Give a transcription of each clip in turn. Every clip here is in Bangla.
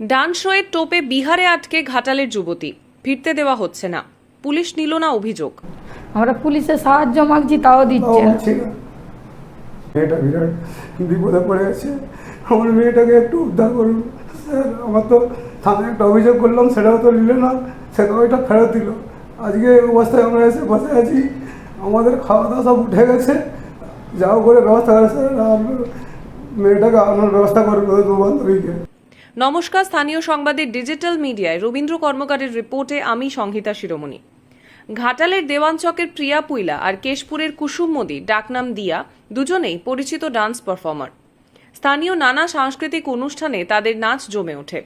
ডান্স শোয়ের টোপে বিহারে আটকে ঘাটালের যুবতী। ফিরতে দেওয়া হচ্ছে না। পুলিশ নিল না অভিযোগ। আমরা পুলিশের সাহায্য মাগছি তাও দিচ্ছে না। মেয়েটা বিরাট বিপদে পড়ে গেছে। আমার মেয়েটাকে একটু উদ্ধার করুন। স্যার আমার তো থানায় একটা অভিযোগ করলাম সেটাও তো নিল না। সেটাও এটা ফেরত দিল। আজকে এই অবস্থায় আমরা এসে বসে আছি। আমাদের খাওয়া দাওয়া সব উঠে গেছে। যাও করে ব্যবস্থা করে স্যার। আপনার মেয়েটাকে আমার ব্যবস্থা করবে দু বান্ধবীকে। নমস্কার, স্থানীয় সংবাদের ডিজিটাল মিডিয়ায় রবীন্দ্র কর্মকারের রিপোর্টে আমি সংহিতা শিরোমণি। ঘাটালের দেওয়ানচকের প্রিয়া পুইলা আর কেশপুরের কুসুম মোদি, ডাকনাম দিয়া, দুজনেই পরিচিত ডান্স পারফর্মার। স্থানীয় নানা সাংস্কৃতিক অনুষ্ঠানে তাদের নাচ জমে ওঠে।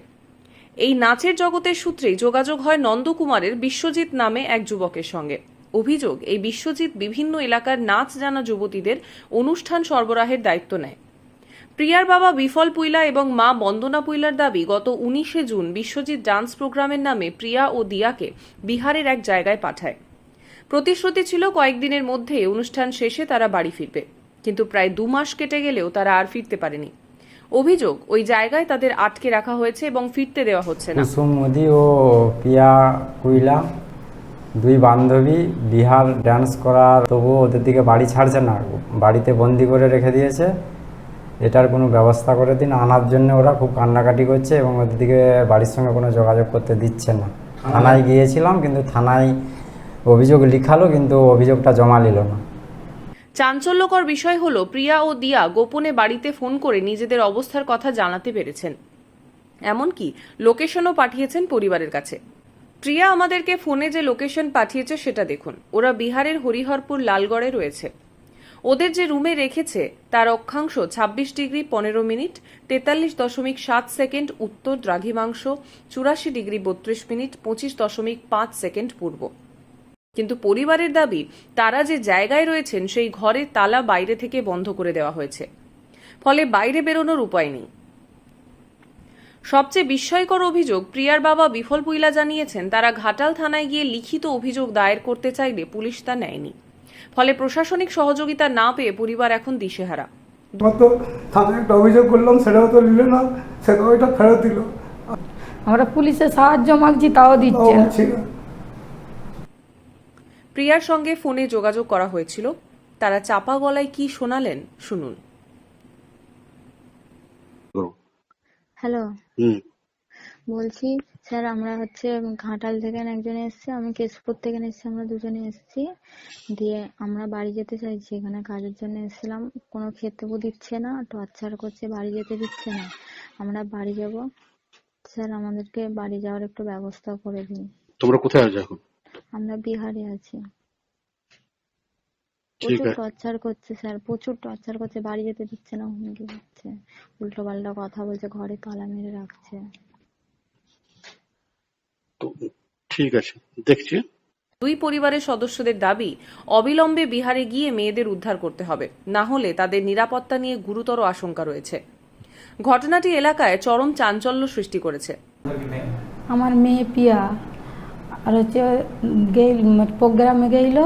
এই নাচের জগতের সূত্রেই যোগাযোগ হয় নন্দকুমারের বিশ্বজিৎ নামে এক যুবকের সঙ্গে। অভিযোগ, এই বিশ্বজিৎ বিভিন্ন এলাকার নাচ জানা যুবতীদের অনুষ্ঠান সরবরাহের দায়িত্ব নেয়। প্রিয়ার বাবা বিফল পুইলা এবং মা বন্দনা পুইলার দাবি, গত উনিশে জুন বিশ্বজিৎ ডান্স প্রোগ্রামের নামে প্রিয়া ও দিয়াকে বিহারের এক জায়গায় পাঠায়। প্রতিশ্রুতি ছিল কয়েকদিনের মধ্যে অনুষ্ঠান শেষে তারা বাড়ি ফিরবে, কিন্তু প্রায় দু মাস কেটে গেলেও তারা আর ফিরতে পারেনি। অভিযোগ, ওই জায়গায় তাদের আটকে রাখা হয়েছে এবং ফিরতে দেওয়া হচ্ছে না। কুসুম ও পিয়া কুইলা দুই বান্ধবী বিহার ডান্স করার, তবুও ওদের দিকে বাড়ি ছাড়ছে না। বাড়িতে বন্দি করে রেখে দিয়েছে। এটার কোনো ব্যবস্থা করে দিন। আনার জন্য ওরা খুব কান্নাকাটি করছে এবং ওদের দিকে বাড়ির সঙ্গে কোনো যোগাযোগ করতে দিচ্ছে না। থানায় গিয়েছিলাম কিন্তু থানায় অভিযোগ লিখালো কিন্তু অভিযোগটা জমা নিল না। চাঞ্চল্যকর বিষয় হলো প্রিয়া ও দিয়া গোপনে বাড়িতে ফোন করে নিজেদের অবস্থার কথা জানাতে পেরেছেন। এমনকি লোকেশনও পাঠিয়েছেন পরিবারের কাছে। প্রিয়া আমাদেরকে ফোনে যে লোকেশন পাঠিয়েছে সেটা দেখুন। ওরা বিহারের হরিহরপুর লালগড়ে রয়েছে। ওদের যে রুমে রেখেছে, তার অক্ষাংশ ২৬ ডিগ্রি পনেরো মিনিট, তেতাল্লিশ দশমিক সাত সেকেন্ড উত্তর দ্রাঘিমাংশ, চুরাশি ডিগ্রি বত্রিশ মিনিট, পঁচিশ দশমিক পাঁচ সেকেন্ড পূর্ব। কিন্তু পরিবারের দাবি, তারা যে জায়গায় রয়েছেন, সেই ঘরের তালা বাইরে থেকে বন্ধ করে দেওয়া হয়েছে। ফলে বাইরে বেরোনোর উপায় নেই। সবচেয়ে বিস্ময়কর অভিযোগ, প্রিয়ার বাবা বিফল পুইলা জানিয়েছেন, তারা ঘাটাল থানায় গিয়ে লিখিত অভিযোগ দায়ের করতে চাইলে পুলিশ তা নেয়নি। ফলে প্রশাসনিক সহযোগিতা না পেয়ে পরিবার এখন দিশেহারা। তো থানায় একটা অভিযোগ করলাম সেটাও তো নিল না সেটাও এটা ফেরত দিল। আমরা পুলিশের সাহায্য মাগছি তাও দিচ্ছে প্রিয়ার সঙ্গে ফোনে যোগাযোগ করা হয়েছিল। তারা চাপা গলায় কি শোনালেন শুনুন। হ্যালো। হুম। বলছি স্যার আমরা হচ্ছে ঘাটাল থেকে একজন এসেছি আমি কেশপুর থেকে এসেছি আমরা দুজনে এসেছি। দিয়ে আমরা বাড়ি যেতে চাইছি এখানে কাজের জন্য এসেছিলাম। কোনো খেতেও দিচ্ছে না টর্চার করছে বাড়ি যেতে দিচ্ছে না। আমরা বাড়ি যাব। স্যার আমাদেরকে বাড়ি যাওয়ার একটু ব্যবস্থা করে দিন। তোমরা কোথায় আছো এখন? আমরা বিহারে আছি। প্রচুর টর্চার করছে স্যার প্রচুর টর্চার করছে বাড়ি যেতে দিচ্ছে না হুমকি দিচ্ছে। উল্টো পাল্টা কথা বলছে ঘরে তালা মেরে রাখছে তো ঠিক আছে দেখছি। দুই পরিবারের সদস্যদের দাবি অবিলম্বে বিহারে গিয়ে মেয়েদের উদ্ধার করতে হবে না হলে তাদের নিরাপত্তা নিয়ে গুরুতর আশঙ্কা রয়েছে। ঘটনাটি এলাকায় চরম চাঞ্চল্য সৃষ্টি করেছে। আমার মেয়ে পিয়া আর হচ্ছে গেল প্রোগ্রামে গেইল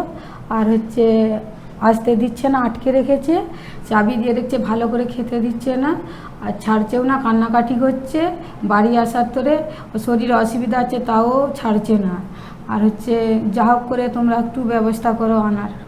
আর হচ্ছে আসতে দিচ্ছে না, আটকে রেখেছে, চাবি দিয়ে দেখছে ভালো করে খেতে দিচ্ছে না, আর ছাড়ছেও না, কান্নাকাটি করছে, বাড়ি আসার তোরে শরীরে অসুবিধা আছে তাও ছাড়ছে না। আর হচ্ছে যা হোক করে তোমরা একটু ব্যবস্থা করো আনার।